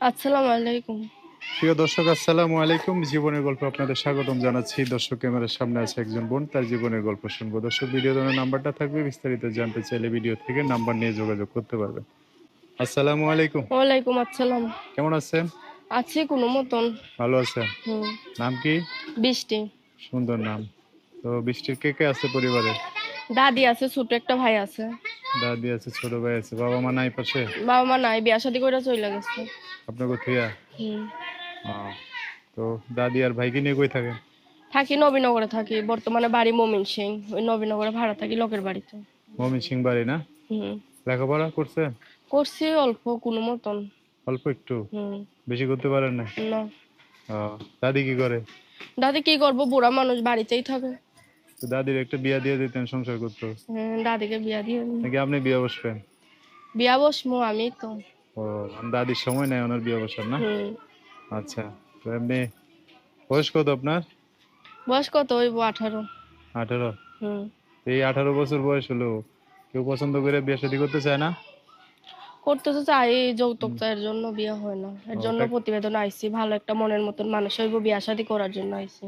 আসসালামু আলাইকুম। প্রিয় দর্শক আসসালামু আলাইকুম। জীবনের গল্প আপনাদের স্বাগতম জানাচ্ছি। দর্শক ক্যামেরার সামনে আছে একজন বোন তার জীবনের গল্প শুনব। দর্শক ভিডিও দেওয়ার নাম্বারটা থাকবে বিস্তারিত জানতে চাইলে ভিডিও থেকে নাম্বার নিয়ে যোগাযোগ করতে পারবেন। আসসালামু আলাইকুম। ওয়ালাইকুম আসসালাম। কেমন আছেন? আছি কোনো মতন। ভালো আছেন? নাম কি? বৃষ্টি। সুন্দর নাম। তো বৃষ্টির কে কে আছে পরিবারে? দাদি আছে ছোট একটা ভাই আছে। দাদি আছে ছোট ভাই আছে। বাবা মা নাই পাশে? বাবা মা নাই বিয়া শাদি কইরা চলে গেছে। আপনার কোথিয়া হুম। তো দাদি আর ভাইকে নিয়ে কই থাকে? থাকি নবীনগরে থাকি বর্তমানে বাড়ি মমিন সিং। ওই নবীনগরে ভাড়া থাকি লোকের বাড়িতে। মমিন সিং বাড়ি না? হুম। লেখাপড়া করছে? করছি অল্প কোনো মতন। অল্প একটু? হুম। বেশি করতে পারেন না? না। দাদি কি করে? দাদি কি করব বুড়া মানুষ বাড়িতেই থাকে। দাদির একটা বিয়া দিয়ে দিতেন সংসার করতো? হুম, দাদিকে বিয়া দিয়ে নাকি আপনি বিয়ে বসবেন? বিয়া বসমু আমি তো। ও দাদির সময় নেই ওনার বিয়ে বসার না? আচ্ছা তো এমনি বয়স কত আপনার? বয়স কত হইব? আঠারো। আঠারো? হুম। এই আঠারো বছর বয়স হলো কেউ পছন্দ করে বিয়ে শাদী করতে চায় না? করতে তো চাই যৌতুক চায়ের জন্য বিয়ে হয় না। এর জন্য প্রতিবেদন আইছি ভালো একটা মনের মতন মানুষ হইব বিয়া শাদি করার জন্য আইছি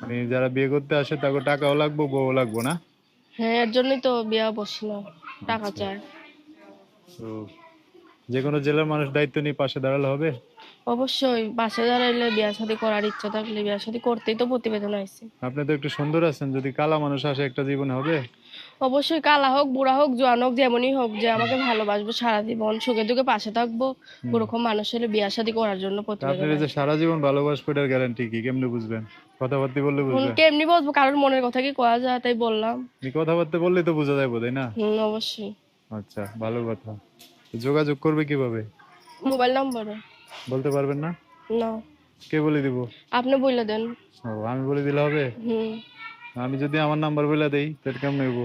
মানে যারা বিয়ে করতে আসে তাকে টাকাও লাগবো বউ লাগবো না? হ্যাঁ এর জন্যই তো বিয়া বসল টাকা চায় তো যে কোনো জেলার মানুষ দায়িত্ব নিয়ে পাশে দাঁড়ালে হবে? অবশ্যই পাশে দাঁড়াইলে বিয়া সাথে করার ইচ্ছা থাকলে বিয়া সাথে করতেই তো প্রতিবেদন আইছে। আপনি তো একটু সুন্দর আছেন যদি কালা মানুষ আসে একটা জীবন হবে? অবশ্যই কালা হোক বুড়া হোক জোয়ান হোক যেমনই হোক যে আমাকে ভালোবাসবো সারা জীবন সুখে দুঃখে পাশে থাকব। ওরকম মানুষ হলে বিয়া শাদি করার জন্য আপনার যে সারা জীবন ভালোবাসবো এটার গ্যারান্টি কি? কেমনে বুঝবেন? কথাবার্তা বললে বুঝবেন? কেমনি বলব? কারোর মনের কথা কি কয়া যায় তাই বললাম। আপনি কথাবার্তা বললেই তো বোঝা যাবে তাই না? হুম অবশ্যই। আচ্ছা ভালো কথা। যোগাযোগ করবে কীভাবে? মোবাইল নাম্বারে। বলতে পারবেন না? না। কে বলে দিব? আপনি বলে দেন। ও আমি বলে দিলে হবে? হুম। আমি যদি আমার নাম্বার বলে দেই তাহলে কেমন নেব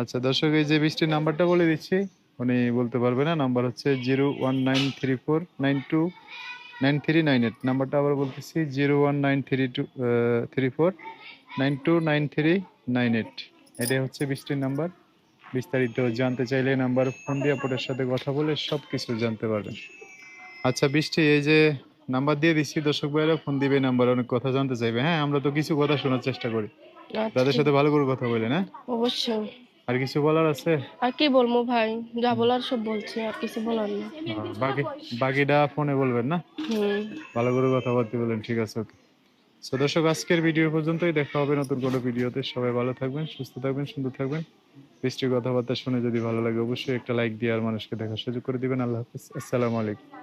আচ্ছা দর্শক, এই যে বৃষ্টির নাম্বারটা বলে দিচ্ছি, উনি বলতে পারবে না, নাম্বার হচ্ছে zero one nine three four nine two nine three nine eight. নাম্বারটা আবার বলতেছি, zero one nine three two three four nine two nine three nine eight. এটাই হচ্ছে বৃষ্টির নাম্বার। বিস্তারিত জানতে চাইলে নাম্বার ফোন দিয়ে আপনাদের সাথে কথা বলে সব কিছু জানতে পারবেন। আচ্ছা বৃষ্টি, এই যে নাম্বার দিয়ে দিচ্ছি, দর্শক ভাইরা ফোন দিবে, নাম্বার অনেক কথা জানতে চাইবে। হ্যাঁ আমরা তো কিছু কথা শোনার চেষ্টা করি। তাদের সাথে ভালো করে কথা বলে না অবশ্যই। আর কিছু বলার আছে? আর কি বলব ভাই? যা বলার সব বলছি আর কিছু বলার নেই বাকি বাকিটা ফোনে বলবেন না? হুম। ভালো করে কথাবার্তা বলেন ঠিক আছে ওকে। সো দর্শক আজকের ভিডিও পর্যন্তই। দেখা হবে নতুন কোনো ভিডিওতে। সবাই ভালো থাকবেন সুস্থ থাকবেন সুন্দর থাকবেন। বৃষ্টির কথাবার্তা শুনে যদি ভালো লাগে অবশ্যই একটা লাইক দিয়ে আর মানুষকে দেখার সুযোগ করে দিবেন। আল্লাহ হাফিজ। আসসালামু আলাইকুম।